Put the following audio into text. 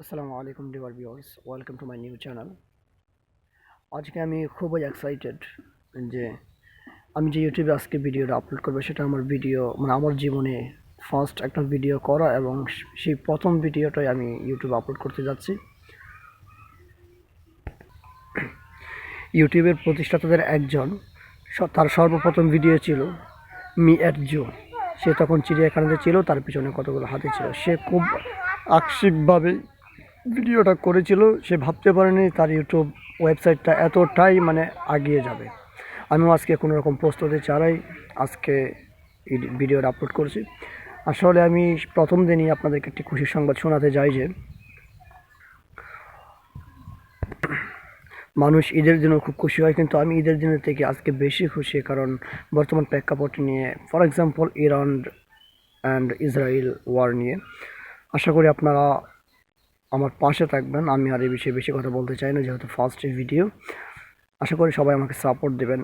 আসসালামু আলাইকুম dear viewers, welcome to my new channel. আজকে আমি খুবই এক্সাইটেড যে আমি যে ইউটিউবে আজকে ভিডিওটা আপলোড করব, সেটা আমার ভিডিও মানে আমার জীবনে ফার্স্ট একটা ভিডিও করা এবং সেই প্রথম ভিডিওটাই আমি ইউটিউবে আপলোড করতে যাচ্ছি। ইউটিউবের প্রতিষ্ঠাতাদের একজন তার সর্বপ্রথম ভিডিও ছিল মি অ্যাট জো। সে তখন চিড়িয়াখানাতে ছিল, তার পিছনে কতগুলো হাতি ছিল। সে খুব আকস্মিকভাবে ভিডিওটা করেছিল, সে ভাবতে পারেনি তার ইউটিউব ওয়েবসাইটটা এতটাই মানে আগিয়ে যাবে। আমিও আজকে কোনো রকম প্রস্তুতি ছাড়াই আজকে ভিডিওটা আপলোড করছি। আসলে আমি প্রথম দিনই আপনাদেরকে একটি খুশির সংবাদ শোনাতে যাই যে, মানুষ ঈদের দিনও খুব খুশি হয়, কিন্তু আমি ঈদের দিনের থেকে আজকে বেশি খুশি, কারণ বর্তমান প্রেক্ষাপট নিয়ে for example Iran and Israel war নিয়ে। আশা করি আপনারা আমার পাশে থাকবেন। আমি আর এই বিষয়ে বেশি কথা বলতে চাই না, যেহেতু ফার্স্ট ভিডিও আশা করি সবাই আমাকে সাপোর্ট দেবেন।